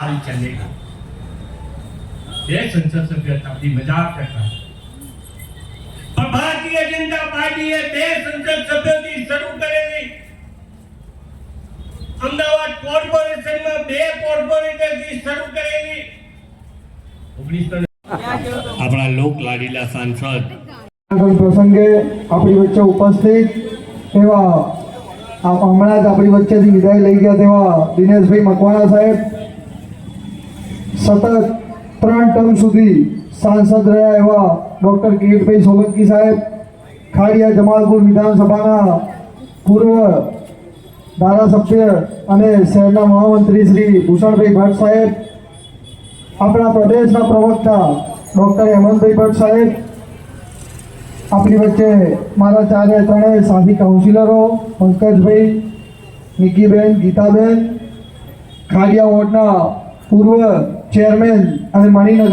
साल चलेगा બે સંસદ સભ્ય હતા આપણી મજાક કરતા પણ ભારતીય જનતા પાર્ટીએ બે સંસદ સભ્યોથી શરૂ કરેલી અમદાવાદ કોર્પોરેશનમાં બે કોર્પોરેટરથી શરૂ કરેલી ઓગણીસો આપણા લોક લાડીલા સાંસદ આગળ પ્રસંગે આપણી વચ્ચે ઉપસ્થિત એવા આ હમણાં જ આપણી વચ્ચેથી વિદાય લઈ ગયા તેવા દિનેશભાઈ મકવાણા સાહેબ સતત ત્રણ ટર્મ સુધી સાંસદ રહ્યા એવા ડૉક્ટર કિરીટભાઈ સોલંકી સાહેબ, ખાડિયા જમાલપુર વિધાનસભાના પૂર્વ ધારાસભ્ય અને શહેરના મહામંત્રી શ્રી ભૂષણભાઈ ભટ્ટ સાહેબ, આપણા પ્રદેશના પ્રવક્તા ડૉક્ટર હેમંતભાઈ ભટ્ટ સાહેબ, આપણી વચ્ચે મારા ચારે ત્રણેય સાથી કાઉન્સિલરો, પંકજભાઈ, નિકીબેન, ગીતાબેન, ખાડિયા વોર્ડના પૂર્વ ચેરમેન અને મણિનગર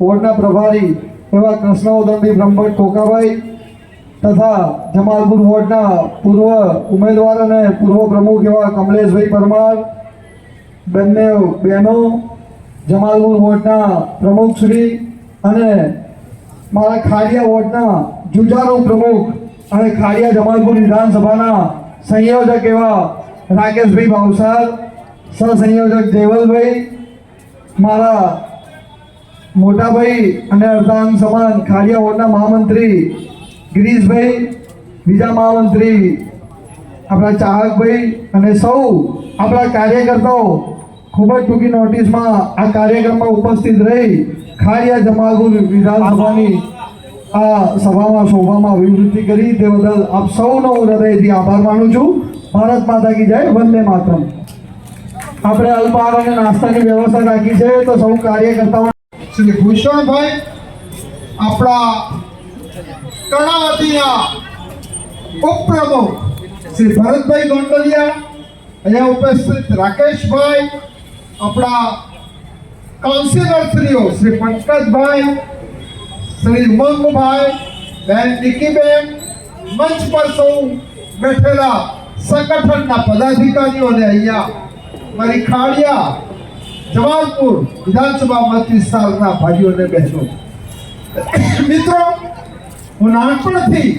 વોર્ડના પ્રભારી એવા કૃષ્ણવદંડી બ્રહ્મભટ્ટ કોકાભાઈ તથા જમાલપુર વોર્ડના પૂર્વ ઉમેદવાર અને પૂર્વ પ્રમુખ એવા કમલેશભાઈ પરમાર, બંને બહેનો, જમાલપુર વોર્ડના પ્રમુખશ્રી અને મારા ખાડિયા વોર્ડના જુજારો પ્રમુખ અને ખાડિયા જમાલપુર વિધાનસભાના સંયોજક એવા રાકેશભાઈ ભાવસાર સહસંયોજક દેવલભાઈ મારા મોટાભાઈ અને અર્ધાંગ સમાન ખાડિયા વોર્ડના મહામંત્રી ગિરીશભાઈ, બીજા મહામંત્રી આપણા ચાહકભાઈ અને સૌ આપણા કાર્યકર્તાઓ ખૂબ જ ટૂંકી નોટિસમાં આ કાર્યક્રમમાં ઉપસ્થિત રહી ખાડિયા જમાલપુર વિધાનસભાની આ સભામાં શોભામાં અભિવૃદ્ધિ કરી તે બદલ આપ સૌનો હૃદયથી આભાર માનું છું. ભારત માતા કી જય, વંદે માતરમ. આપણે અલ્પાહાર અને નાસ્તાની વ્યવસ્થા રાખી છે તો સૌ કાર્યકર્તાઓ શ્રી ભૂષણભાઈ, આપણા કર્ણાવતીના ઉપપ્રમુખ શ્રી ભરતભાઈ ગોંડલિયા, અહીંયા ઉપસ્થિત રાકેશભાઈ, આપણા કાઉન્સિલરશ્રીઓ શ્રી પંકજભાઈ, શ્રી ઉમંગભાઈ, બેન નિકીબેન, મંચ પર સૌ બેઠેલા સંગઠનના પદાધિકારીઓને અહીંયા મારી ખાડિયા જમાલપુર વિધાનસભા મત વિસ્તારના ભાઈઓ અને બહેનો મિત્રો, હું નાનપણથી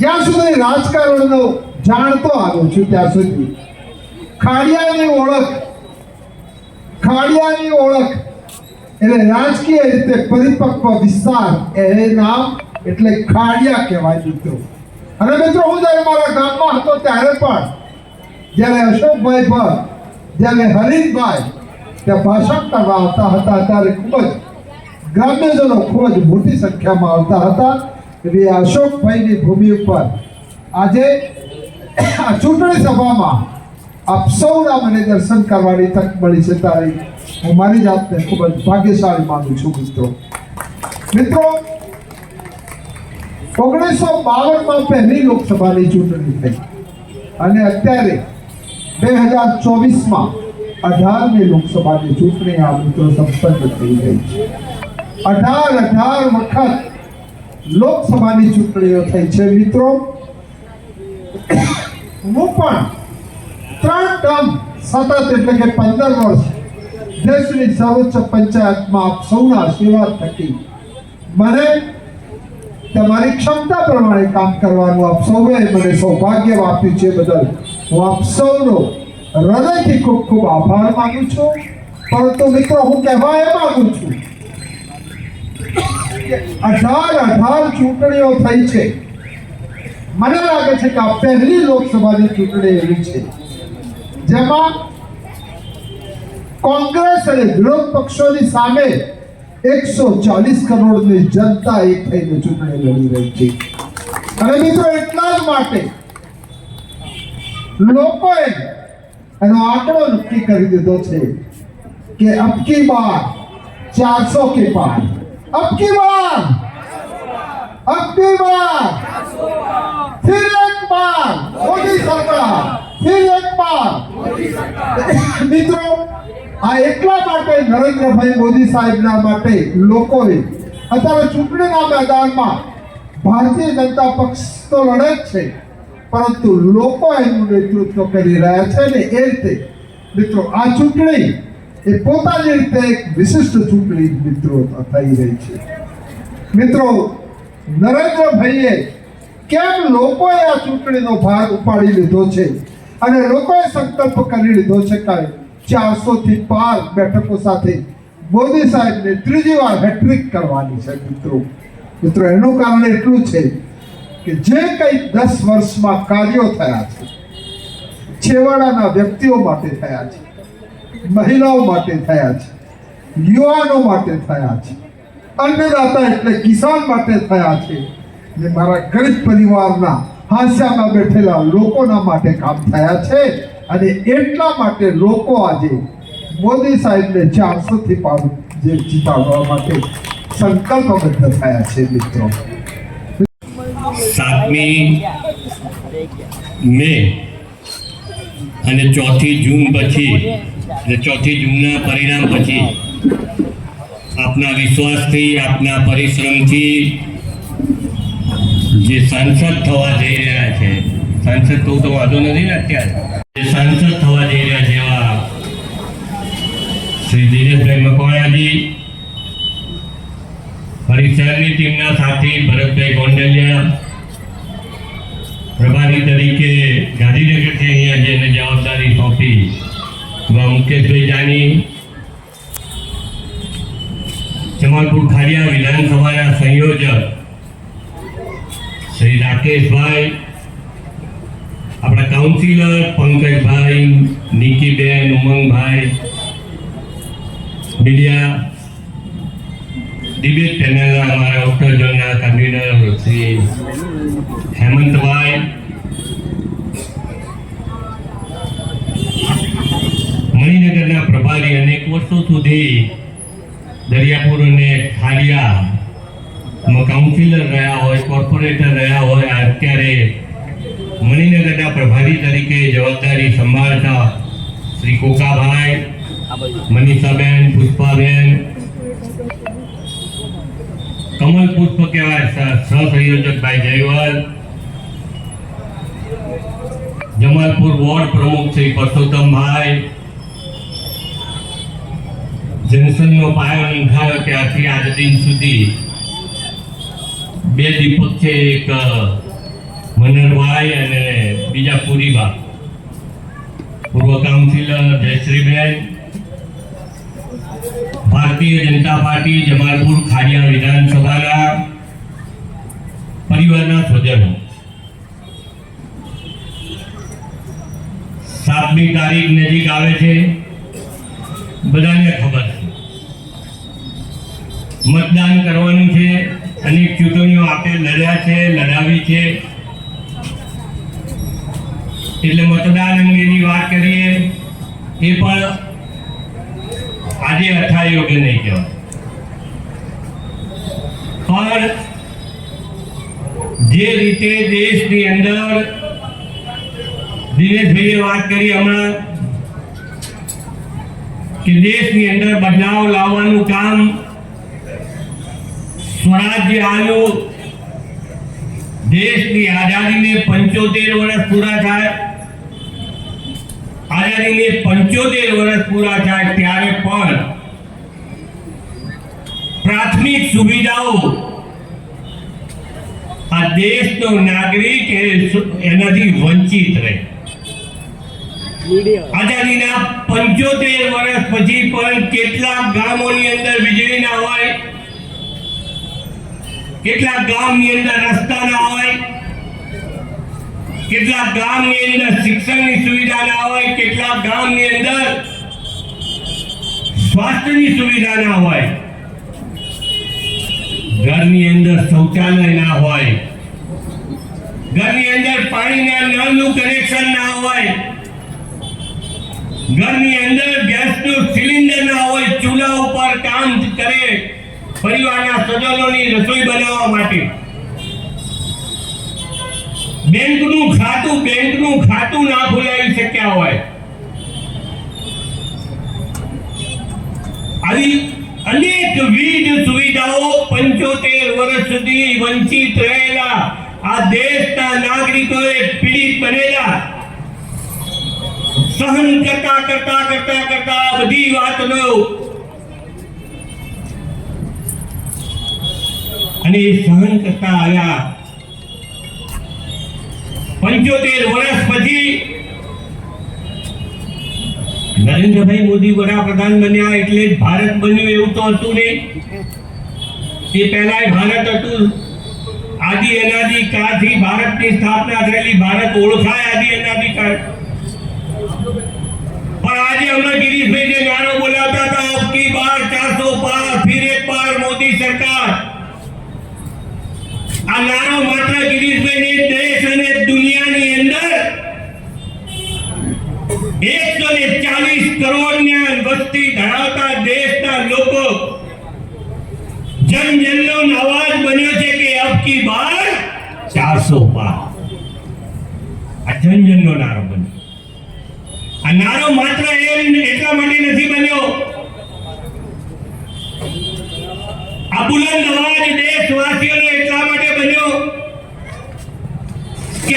જ્યાં સુધી રાજકારણનો જાણતો આવ્યો છું ત્યાં સુધી ખાડિયાની ઓળખ ખાડિયાની ઓળખ એટલે રાજકીય રીતે પરિપક્વ વિસ્તાર એ નામ એટલે ખાડિયા કહેવાય મિત્રો. અને મિત્રો, હું જ્યારે મારા ગામમાં હતો ત્યારે પણ જ્યારે અશોકભાઈ પર જ્યારે હરીશભાઈ ત્યાં ભાષણ કરવા આવતા હતા, ત્યારે ખૂબ જ ગ્રામ્યજનો ખૂબ જ મોટી સંખ્યામાં આવતા હતા. એટલે અશોકભાઈની ભૂમિ ઉપર આજે આ ચૂંટણી સભામાં આપ સૌના મને દર્શન કરવાની તક મળી છે ત્યારે હું મારી જાતને ખૂબ જ ભાગ્યશાળી માનું છું મિત્રો. મિત્રો, ઓગણીસો બાવનમાં પહેલી લોકસભાની ચૂંટણી થઈ. અને અત્યારે બે હજાર ચોવીસમાં અઢારની લોકસભાની ચૂંટણી આ મિત્રો સંપન્ન થઈ ગઈ છે. અઢાર અઢાર વખત લોકસભાની ચૂંટણીઓ થઈ છે. મિત્રો, હું પણ ત્રણ ટર્મ સતત એટલે કે પંદર વર્ષ દેશની સર્વોચ્ચ પંચાયતમાં આપ સૌના આશીર્વાદ થકી મને તમારી ક્ષમતા પ્રમાણે કામ કરવાનું આપ સૌએ મને સૌભાગ્ય આપ્યું છે બદલ હું આપ સૌનો હૃદયથી ખૂબ ખૂબ આભાર માનું છું. પરંતુ મિત્રો, હું કહેવા એ માંગુ છું અઢાર અઢાર ચૂંટણીઓ થઈ છે. મને લાગે છે કે આ પહેલી લોકસભાની ચૂંટણી એવી છે, જેમાં કોંગ્રેસ અને વિરોધ પક્ષોની સામે એકસો ચાલીસ કરોડની જનતા એક થઈને ચૂંટણી લડી રહી છે. અને મિત્રો, એટલા જ માટે લોકોએ એનો આંકડો નક્કી કરી દીધો છે કે અબકી બાર ચારસો કે પાર અબકી બાર! અબકી બાર! ફિર એક બાર! મોદી સરકાર! ફિર એક બાર! મિત્રો, આ એટલા માટે નરેન્દ્રભાઈ મોદી સાહેબના માટે લોકોએ અત્યારે ચૂંટણીના મેદાનમાં ભારતીય જનતા પક્ષ તો લડે જ છે. પરંતુ લોકો એનું નેતૃત્વ કરી રહ્યા છે ને એ રીતે, મિત્રો, આ ચૂંટણી એ પોતાની રીતે એક વિશિષ્ટ ચૂંટણી મિત્રો થઈ રહી છે. મિત્રો, નરેન્દ્રભાઈએ કેમ લોકોએ આ ચૂંટણીનો ભાગ ઉપાડી લીધો છે? અને લોકોએ સંકલ્પ કરી લીધો છે કે ચારસો થી પાર બેઠકો સાથે મોદી સાહેબને ત્રીજી વાર હેટ્રિક કરવાની છે, મિત્રો. મિત્રો, એનું કારણ એટલું છે કે જે કંઈ દસ વર્ષમાં કાર્યો થયા છે, છેવાડાના વ્યક્તિઓ માટે થયા છે, મહિલાઓ માટે થયા છે, યુવાનો માટે થયા છે, અન્નદાતા એટલે કિસાન માટે થયા છે, ને મારા ગરીબ પરિવારના હાંસ્યામાં બેઠેલા લોકોના માટે કામ થયા છે, અને એટલા માટે લોકો આજે મોદી સાહેબને ચારસોથી પાર જે જીતાડવા માટે સંકલ્પબદ્ધ થયા છે મિત્રો. સાતમી મે અને ચોથી જૂન પછી અને ચોથી જૂનના પરિણામ પછી આપના વિશ્વાસથી, આપના પરિશ્રમથી જે સાંસદ થવા જઈ રહ્યા છે, સાંસદ કહું તો વાંધો નથી ને અત્યારે સાંસદ થવા જઈ રહ્યા છે એવા શ્રી દિનેશભાઈ મકવાણાજી ફરી શહેરની ટીમના સાથી ભરતભાઈ ગોંડલિયા પ્રભારી તરીકે ગાંધીનગરથી અહીંયા જેને જવાબદારી સોંપી એવા મુકેશભાઈ જાની, જમાલપુર ખાડિયા વિધાનસભાના સંયોજક, શ્રી રાકેશભાઈ, આપણા councillor Pankajbhai, Nikiben, Umangbhai media debate પેનલના અમારા ડોક્ટર ઝોનના કન્વીનર શ્રી હેમંતભાઈ મણિનગરના પ્રભારી અનેક વર્ષો સુધી દરિયાપુર અને ખાડિયામાં કાઉન્સિલર રહ્યા હોય, કોર્પોરેટર રહ્યા હોય, અત્યારે મણિનગરના પ્રભારી તરીકે જવાબદારી સંભાળતા શ્રી કોકાભાઈ, મનીષાબેન, પુષ્પાબેન, કમલ પુષ્પ કહેવાય સ- સહસંયોજક ભાઈ જયવલ જમાલપુર વોર્ડ પ્રમુખ શ્રી પરસોત્તમભાઈ જનસનનો પાયો નંખાયો ત્યારથી આજ દિન સુધી બે દીપક છે એક મનરભાઈ અને બીજા પુરીબા. પૂર્વ કાઉન્સિલર જયશ્રીબેન. ભારતીય જનતા પાર્ટી જમાલપુર ખાડિયા વિધાનસભાના પરિવારના સ્વજનો. સાતમી તારીખ નજીક આવે છે. બધાને ખબર. મતદાન કરવાનું છે અનેક ચૂંટણીઓ આપણે લડ્યા છે, લડાવી છે. એટલે મતદાન અંગેની વાત કરીએ, એ પણ આજે અથા યોગ્ય નહીં કહેવાય. પણ જે રીતે દેશની અંદર દિનેશભાઈએ વાત કરી હમણાં, કે દેશની અંદર બદલાવ લાવવાનું કામ સ્વરાજ્ય આવ્યું દેશની આઝાદીને પંચોતેર વર્ષ પૂરા થાય. આઝાદીને પંચોતેર વર્ષ પૂરા થાય ત્યારે પણ પ્રાથમિક સુવિધાઓ આ દેશનો નાગરિક એનાથી વંચિત રહે. આઝાદીના પંચોતેર વર્ષ પછી પણ કેટલાક ગામોની અંદર વીજળી ના હોય કેટલાક ગામની અંદર રસ્તા ના હોય, કેટલા ગામની અંદર શિક્ષણની સુવિધા ના હોય, કેટલા ગામની અંદર સ્વાસ્થ્યની સુવિધા ના હોય, ઘરની અંદર શૌચાલય ના હોય, ઘરની અંદર પાણીના નળનું કનેક્શન ના હોય, ઘરની અંદર ગેસનું સિલિન્ડર ના હોય, ચૂલા ઉપર કામ કરે. પરિવારના સજ્જનોની રસોઈ બનાવવા માટે. બેંકનું ખાતું બેંકનું ખાતું ના ખોલાવી શક્યા હોય. આવી અનેકવિધ સુવિધાઓ પંચોતેર વર્ષ સુધી વંચિત રહેલા આ દેશના નાગરિકોએ પીડિત બનેલા. સહન કરતા કરતા કરતા કરતા બધી વાતનો અને એ સહન કરતા આવ્યા પંચોતેર વર્ષ પછી નરેન્દ્રભાઈ મોદી વડાપ્રધાન બન્યા એટલે જ ભારત બન્યું એવું તો હતું નહીં એ પહેલા ભારત હતું આદિ અનાદિ કાળથી ભારતની સ્થાપના થયેલી ભારત ઓળખાય આદિ અનાદિ કાળ પણ આજે હમણાં ગિરીશભાઈ જે નારો બોલાવતા હતા અબ કી બાર ચારસો પાર ફિર એક બાર મોદી સરકાર આ નારો માત્ર ગિરીશભાઈ દેશ અને દુનિયાની અંદર એકસો ને ચાલીસ કરોડની વસ્તી ધરાવતા દેશના લોકો જન જનનો અવાજ બન્યો છે કે અબકી બાર ચારસો પાર આ જન જનનો નારો બન્યો. આ નારો માત્ર એમ એટલા માટે નથી બન્યો. આ બુલંદ અવાજ દેશવાસીઓનો એટલા માટે બન્યો કે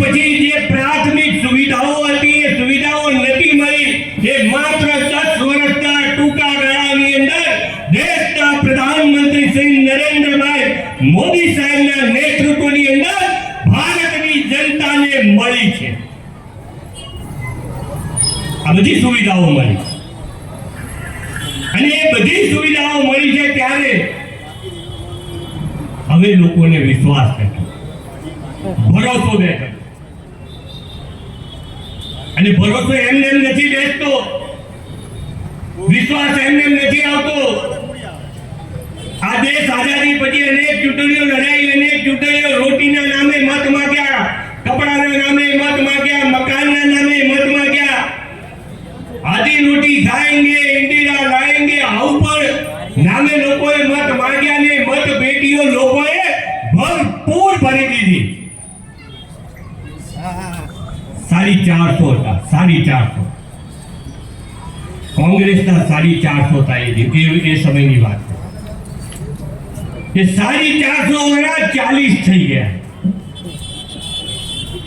પછી જે પ્રાથમિક સુવિધાઓ હતી, એ સુવિધાઓ નથી મળી. એ માત્ર દસ વર્ષના ટૂંકા ગાળાની અંદર દેશના પ્રધાનમંત્રી શ્રી નરેન્દ્રભાઈ મોદી સાહેબના નેતૃત્વની અંદર ભારતની જનતાને મળી છે. આ બધી સુવિધાઓ મળી. અને એ બધી સુવિધાઓ મળી છે ત્યારે હવે લોકોને વિશ્વાસ થયો ભરોસો બેઠો અને ભરોસો એમને નથી બેસતો. વિશ્વાસ એમને નથી આવતો. આ દેશ આઝાદી પછી અનેક ચૂંટણીઓ લડાઈ, અનેક ચૂંટણીઓ રોટીના નામે મત માગ્યા, કપડાના નામે મત માગ્યા, મકાનના નામે મત માગ્યા. આધી રોટી ખાએંગે ઇન્દિરા લાએંગે આવું પણ નામે લોકોએ મત માગ્યા સાડી ચારસો હતા, સાડી ચારસો. કોંગ્રેસના સાડી ચારસો એ એ સમયની વાત છે. એ સાડી ચારસો વાળા ચાલીસ થઈ ગયા.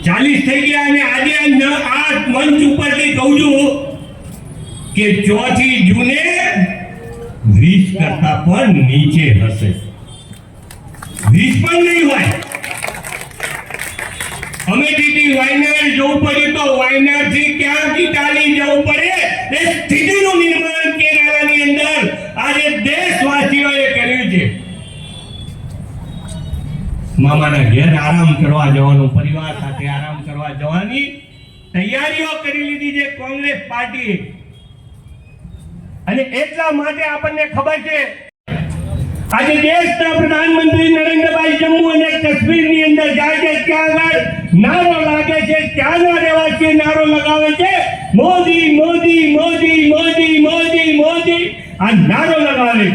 ચાલીસ થઈ ગયા અને આજે આ મંચ ઉપરથી કહું છું કે ચોથી જૂને વીસ કરતા પણ નીચે હશે. વીસ પણ નહીં હોય. વાયનાડ જવું પડે તો વાયનાડથી ક્યાંથી ચાલી જવું પડે? એ સ્થિતિનું નિર્માણ કેરાલાની અંદર આજે દેશવાસીઓએ કર્યું છે. મામાના ઘેર આરામ કરવા જવાનું, પરિવાર સાથે આરામ કરવા જવાની તૈયારીઓ કરી લીધી છે કોંગ્રેસ પાર્ટી અને એટલા માટે આપણને ખબર છે, આજે દેશના પ્રધાનમંત્રી નરેન્દ્રભાઈ જમ્મુ અને કાશ્મીરની અંદર જાય છે ત્યાં આગળ નારો લાગે છે, ત્યાંના રહેવાસી નારો લગાવે છે. મોદી મોદી મોદી મોદી મોદી મોદી. આ નારો લગાવે.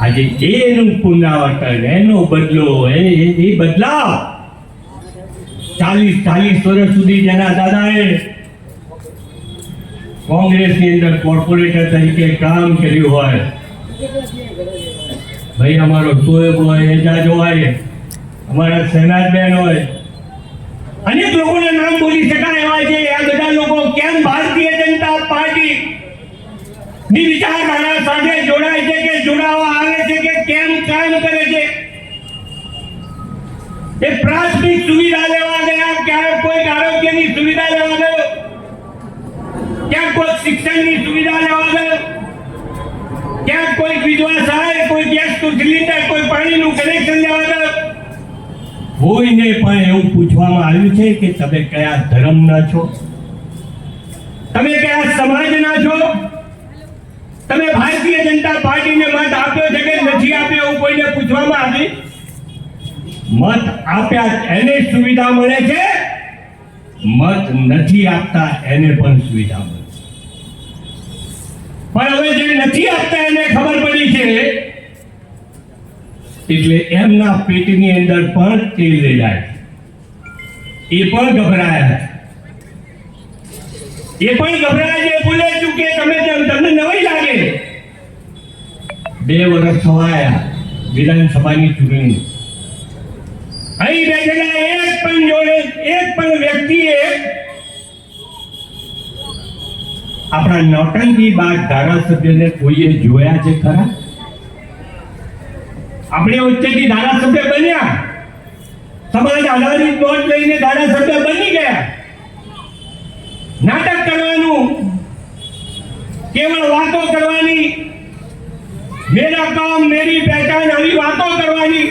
આજે એનું પુનરાવર્તન, એનો બદલો, એ બદલાવ. ચાલીસ ચાલીસ વર્ષ સુધી જેના દાદાએ કોંગ્રેસની અંદર કોર્પોરેટર તરીકે કામ કર્યું હોય. ભાઈ, અમારો શોએબ હોય એજાજ હોય અમારા બેન હોય. અનેક લોકોના નામ બોલી શકાય એવા છે. આ બધા લોકો કેમ ભારતીય જનતા પાર્ટી ની વિચારધારા સાથે જોડાય છે કે જોડાવા આવે છે કે કેમ કામ કરે છે? એ પ્રાથમિક સુવિધા લેવા ગયા ક્યારેક કોઈ આરોગ્યની સુવિધા લેવા ગયો? ક્યાંક કોઈ શિક્ષણની સુવિધા લેવા ગયો? ક્યાંક કોઈ વિધવા સહાય કોઈ ગેસનું સિલિન્ડર, કોઈ પાણીનું કનેક્શન લેવા ગયો? કોઈને પણ એવું પૂછવામાં આવ્યું છે કે તમે કયા ધર્મના છો? તમે કયા સમાજના છો? તમે ભારતીય જનતા પાર્ટીને મત આપ્યો છે કે નથી આપ્યો એવું કોઈને પૂછવામાં આવી? મત આપ્યા એને સુવિધા મળે છે? મત નથી આપતા એને પણ સુવિધા મળે પણ હવે જે નથી આપતા એને ખબર પડી છે એટલે એમના પેટની અંદર પણ તેલ લઈ જાય. એ પણ ગભરાયા છે એ પણ ગભરાયા છે બોલે છું કે તમે તેમ- તમને નવાઈ લાગે. બે વર્ષ થવાયા વિધાનસભાની ચૂંટણી. અહીં બેઠેલા એક પણ જોડે, એક પણ વ્યક્તિએ આપણા નોટંકી બાદ ધારાસભ્યને કોઈએ જોયા છે ખરા? આપણે વચ્ચેથી ધારાસભ્ય બન્યા. સમાજ આધારિત વોટ લઈને ધારાસભ્ય બની ગયા. નાટક કરવાનું, કેવળ વાતો કરવાની, મેરા કામ મેરી પહેચાન આવી વાતો કરવાની.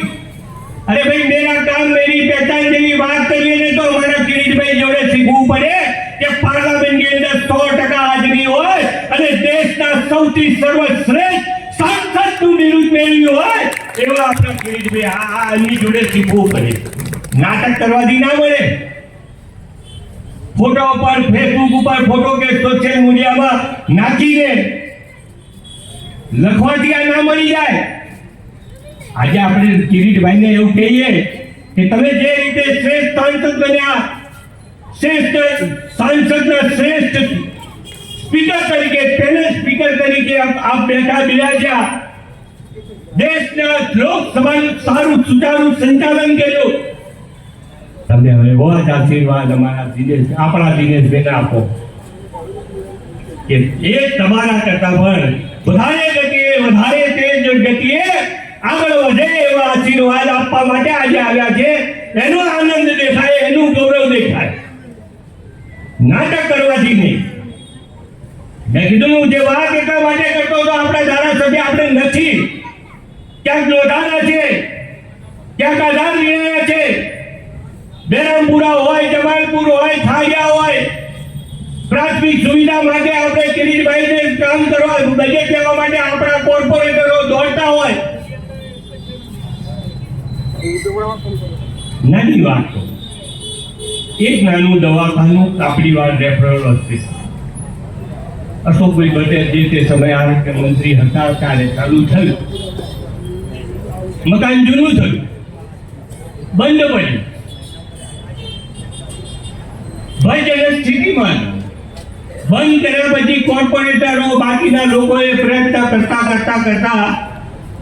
અરે ભાઈ, મેરા કામ મેરી પહેચાન જેવી વાત કરીએ તો મારા કિરીટભાઈ જોડે શીખવું પડે કે પાર્લામેન્ટની અંદર સો ટકા હાજરી હોય અને દેશના સૌથી સર્વશ્રેષ્ઠ સાંસદનું બિરુદ મેળવ્યું હોય. એવા આપણા કિરીટભાઈ આ આ એમની જોડે શીખવું પડે નાટક કરવાથી ના મળે ફોટો પર ફેસબુક ઉપર ફોટો કે સોશિયલ મીડિયામાં નાખીને લખવાથી આ ના મળી જાય આજે આપણે કિરીટભાઈને એવું કહીએ કે તમે જે રીતે શ્રેષ્ઠ સાંસદ બન્યા શ્રેષ્ઠ સાંસદના શ્રેષ્ઠ સ્પીકર તરીકે પેનલ સ્પીકર તરીકે આપ આપ બેઠા બિરાજ્યા દેશના લોકસભાનું સારું સુચારું સંચાલન કર્યું. તમને હવે બહુ જ આશીર્વાદ અમારા દિનેશ આપણા દિનેશભાઈને આપો. કે એ તમારા કરતા પણ વધારે ગતિએ, વધારે તેજ ગતિએ આગળ વધે એવા આશીર્વાદ આપવા માટે આજે આવ્યા છે. એનો આનંદ દેખાય, એનું ગૌરવ દેખાય. નાટક કરવાથી નહીં. મેં કીધું, જે વાત એટલા માટે કરતો હતો, આપણા ધારાસભ્ય આપણે નથી. ક્યાંક લોધાના છે? ક્યાંક આધાર લેવાના છે? બેરમપુરા હોય, જમાલપુર હોય, થાળિયા હોય. પ્રાથમિક સુવિધા માટે આપણે કિરીટભાઈને કામ કરવા, બજેટ લેવા માટે આપણા કોર્પોરેટરો દોડતા હોય. નાની વાત એક નાનું દવાખાનું કાપડીવાડ રેફરલ હોસ્પિટલ અશોકભાઈ પટેલ જે તે સમયે આરોગ્ય મંત્રી હતા ત્યારે ચાલુ થયું. મકાન જૂનું થયું. બંધ પડ્યું. ભયજનક સ્થિતિમાં બંધ કર્યા પછી કોર્પોરેટરો, બાકીના લોકોએ પ્રયત્ન કરતા કરતા કરતા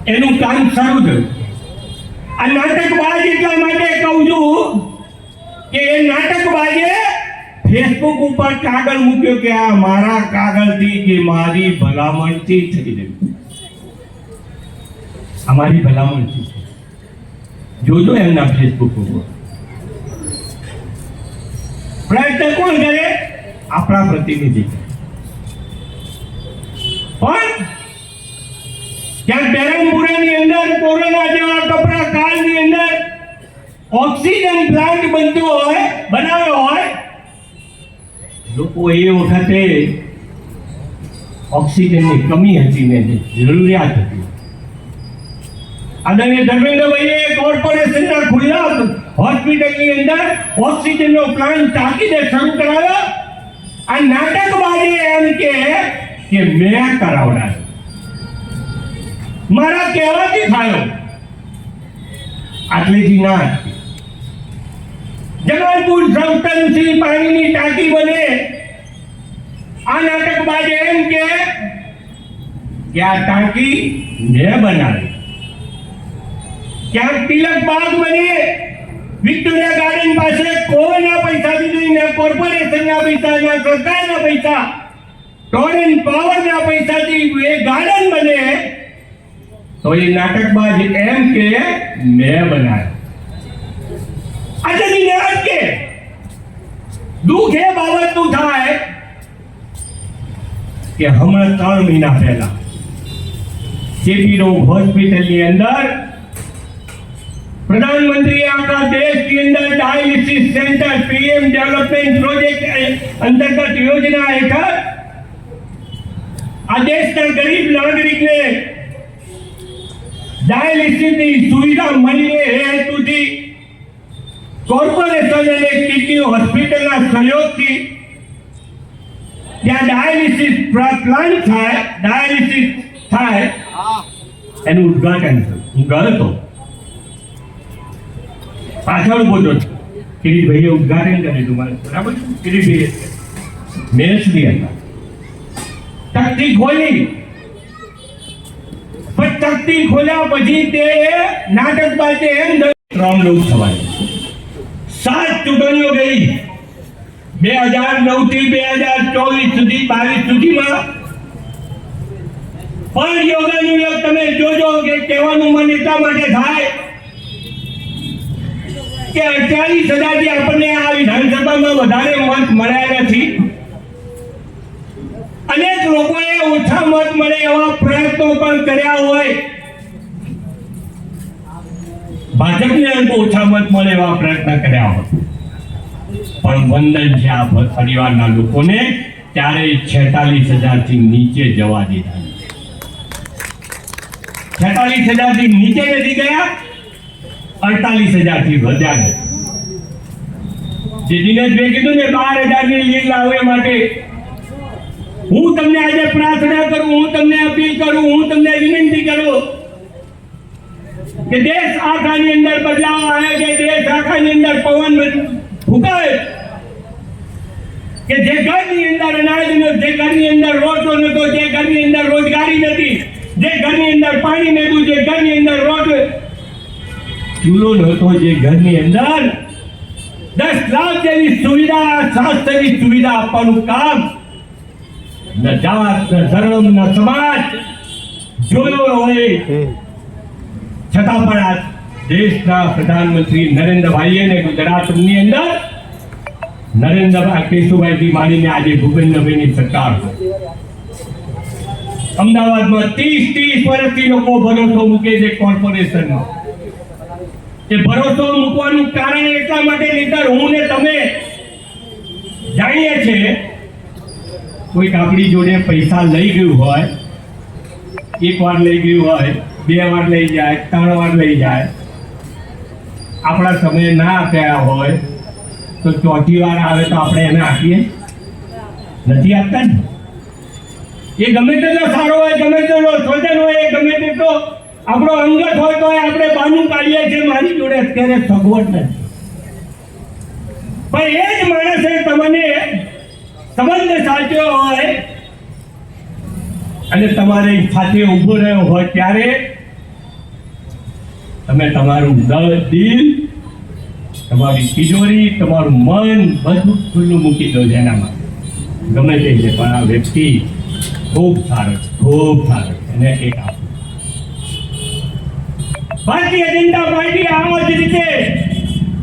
એનું કામ શરૂ થયું. આ નાટકબાજ એટલા માટે કહું છું કે એ નાટકબાજે ફેસબુક ઉપર કાગળ મૂક્યો કે આ મારા કાગળથી કે મારી ભલામણથી થઈ રહ્યું. ભલામણ ભલામણથી છે. જોજો એમના ફેસબુક ઉપર. પ્રયત્ન કોણ કરે? આપણા પ્રતિનિધિ. પણ ક્યાંક બેરમપુરાની અંદર, કોરોના જેવા કપરા કાળની અંદર ઓક્સિજન પ્લાન્ટ બનતો હોય, બનાવ્યો હોય, લોકો એ વખતે ઓક્સિજનની કમી હતી ને જરૂરિયાત હતી. આદરણીય ધર્મેન્દ્રભાઈએ કોર્પોરેશનના ખુલ્લા હોસ્પિટલની અંદર ઓક્સિજનનો પ્લાન્ટ તાકીદે શરૂ કરાવ્યો આ નાટકબાજી એમ કે કે મેં કરાવડાવ્યો મારા કહેવાથી થયો આટલેથી ના અટકે. જમાલપુર સંસ્થાનથી પાણીની ટાંકી બને આ નાટકબાજી એમ કે કે આ ટાંકી મેં બનાવી ક્યાંક તિલક બાગ બને વિક્ટોરિયા ગાર્ડન પાસે કોના પૈસાથી નહીં ને કોર્પોરેશનના પૈસા ના સરકારના પૈસા ટોરેન્ટ પાવરના પૈસાથી એ ગાર્ડન બને તો એ નાટકબાજ એમ કે મેં બનાવ્યો આજે નિરાશ કે દુઃખ એ બાબતનું થાય કે હમણાં ત્રણ મહિના પહેલા ચેપી રોગ હોસ્પિટલની અંદર પ્રધાનમંત્રીએ આખા દેશની અંદર dialysis centre PM development project અંતર્ગત યોજના હેઠળ આ દેશના ગરીબ નાગરિકને ડાયાલિસિસની સુવિધા મળી રહે એ હેતુથી કોર્પોરેશન અને કિડની હોસ્પિટલના સહયોગથી ત્યાં ડાયાલિસિસ પ્લાન્ટ થાય ડાયાલિસિસ થાય. એનું ઉદ્ઘાટન હું ગયો હતો. પાછળ ઊભો હતો કિરીટભાઈએ ઉદ્ઘાટન કરેલું મારે. બરાબર? કિરીટભાઈએ. મેચ બી હતા. તકતી ખોલી. પણ તકતી ખોલ્યા પછી તે નાટક પાસે એમ ત્રણ લોકસભાની સાત ચૂંટણીઓ ગઈ. બે હજાર નવથી બે હજાર ચોવીસ સુધી, બાવીસ સુધીમાં. પણ યોગાનું યોગ તમે જોજો કે કહેવાનું મને એટલા માટે થાય. કે અડતાલીસ હજારથી આપણને આ વિધાનસભામાં વધારે મત મળ્યા નથી. અનેક લોકોએ ઓછા મત મળે એવા પ્રયત્નો પણ કર્યા હોય. ભાજપને ઓછા મત મળે એવા પ્રયત્ન કર્યા હોય. પણ વંદન છે આ પરિવારના લોકોને ત્યારે છેતાલીસ હજારથી નીચે જવા દીધા છેતાલીસ હજારથી નીચે નથી ગયા. અડતાલીસ હજારથી વધ્યા નથી જે દિનેશભાઈ કીધું ને બાર હજારની લીડ લાવવા માટે હું તમને આજે પ્રાર્થના કરું હું તમને અપીલ કરું હું તમને વિનંતી કરું કે દેશ આખાની અંદર બદલાવ આવે કે દેશ આખાની અંદર પવન ફૂંકાય કે જે ઘરની અંદર અનાજ નતો જે ઘરની અંદર રોટલો નતો, જે ઘરની અંદર રોજગારી નથી જે ઘરની અંદર પાણી નતું, જે ઘરની અંદર રોટ ચૂલો નહોતો જે ઘરની અંદર દસ લાખ જેવી સુવિધા સ્વાસ્થ્યની સુવિધા આપવાનું કામ. ન જાત ન ધર્મ ન સમાજ. જોયો હોય. છતાં પણ આ દેશના પ્રધાનમંત્રી નરેન્દ્રભાઈએ ને ગુજરાતની અંદર નરેન્દ્રભાઈ કેશુભાઈથી માંડીને આજે ભૂપેન્દ્રભાઈની સરકાર અમદાવાદમાં ત્રીસ ત્રીસ વર્ષથી લોકો ભરોસો મૂકે છે કોર્પોરેશનમાં એ ભરોસો મૂકવાનું કારણ એટલા માટે નહીતર હું ને તમે જાણીએ છીએ. કોઈક આપણી જોડે પૈસા લઈ ગયું હોય, એક વાર લઈ ગયું હોય, બે વાર લઈ જાય, ત્રણ વાર લઈ જાય, આપણા સમય ના આપ્યા હોય, તો ચોથી વાર આવે તો આપણે એને આપીએ? નથી આપતા ને? એ ગમે તેટલો સારો હોય, ગમે તેટલો સ્વજન હોય, એ ગમે તેટલો આપણો અંગત હોય તો આપણે બાનું કાઢીએ જે મારી જોડે અત્યારે સગવડ નથી. પણ એ જ માણસે તમને સંબંધ સાચ્યો હોય અને તમારે સાથે ઊભો રહ્યો હોય ત્યારે તમે તમારું દિલ, તમારી તિજોરી, તમારું મન બધું ખુલ્લું મૂકી દો એનામાં ગમે તે છે, પણ આ વ્યક્તિ ખૂબ સારો ખૂબ સારો છે. એને એક ભારતીય જનતા પાર્ટી આમ જ રીતે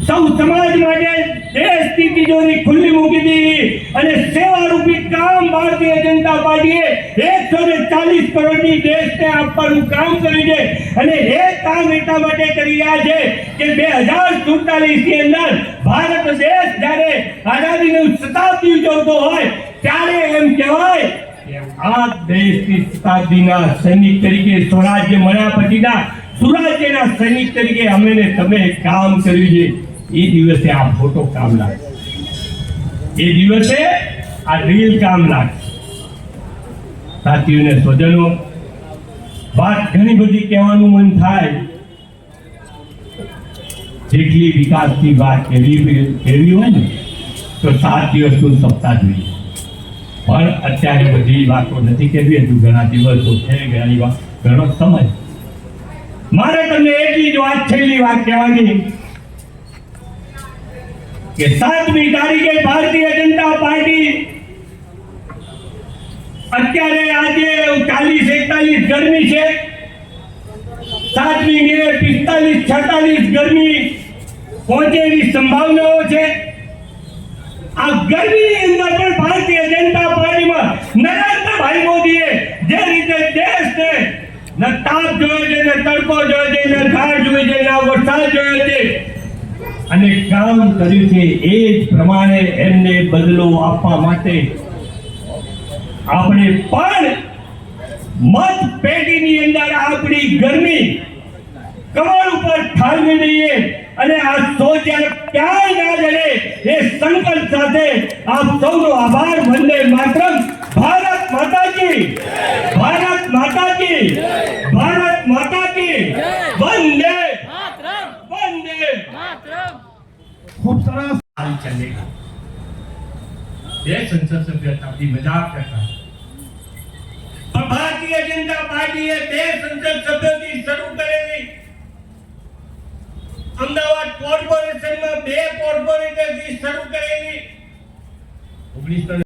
સૌ સમાજ માટે દેશની તિજોરી ખુલ્લી મૂકી દીધી અને સેવા રૂપી કામ ભારતીય જનતા પાર્ટીએ એકસો ને ચાલીસ કરોડની દેશને આપવાનું કામ કર્યું છે. અને એ કામ એટલા માટે કરી રહ્યા છે કે બે હજાર સુડતાલીસની અંદર ભારત દેશ જ્યારે આઝાદીનું શતાબ્દી ઉજવતો હોય, ત્યારે એમ કહેવાય આ દેશની શતાબ્દીના સૈનિક તરીકે સ્વરાજ્ય મળ્યા પછીના સુરાજ્યના સૈનિક તરીકે અમે ને તમે કામ કર્યું છે. એ દિવસે આ ફોટો કામ લાગે એ દિવસે આ રીલ કામ લાગે સાથીઓને, સ્વજનો, વાત ઘણી બધી કહેવાનું મન થાય. જેટલી વિકાસની વાત કેવી કેવી હોય ને, તો સાત દિવસ કુલ સપ્તાહ જોઈએ. પણ અત્યારે બધી વાતો નથી કેવી હજુ ઘણા દિવસો છે ઘણી વાત ઘણો સમય. મારે તમને એટલી જ વાત છેલ્લી વાત કહેવાની કે સાતમી તારીખે ભારતીય જનતા પાર્ટી અત્યારે આજે ચાલીસ એકતાલીસ ગરમી છે. સાતમી મે પિસ્તાલીસ છતાલીસ ગરમી પહોંચે એવી સંભાવનાઓ છે. આ ગરમીની અંદર પણ ભારતીય જનતા પાર્ટીમાં નરેન્દ્રભાઈ મોદીએ જે રીતે દેશને ન તાપ જોયો છે ને તડકો જોયો છે ને ધાર જોઈ છે ને વરસાદ જોયો છે અને કામ કર્યું છે એ જ પ્રમાણે એમને બદલો આપવા માટે. આપણે પણ મત પેટીની અંદર આપણી ગરમી કમર ઉપર ઠાલવી દઈએ. અને આ સોચ ક્યાંય ના જડે એ સંકલ્પ સાથે આપ સૌનો આભાર વંદે માતરમ. ભારત માતા કી ભારત માતા કી ભારત માતા કી વંદે માતરમ. વંદે. માતરમ. ખૂબ સરસ. હાલ ચલેગા બે સંસદ સભ્ય આપણી મજાક કરતા. પણ ભારતીય જનતા પાર્ટીએ બે સંસદ સભ્યોથી શરૂ કરેલી અમદાવાદ કોર્પોરેશનમાં બે કોર્પોરેટરથી શરૂ કરેલી ઓગણીસો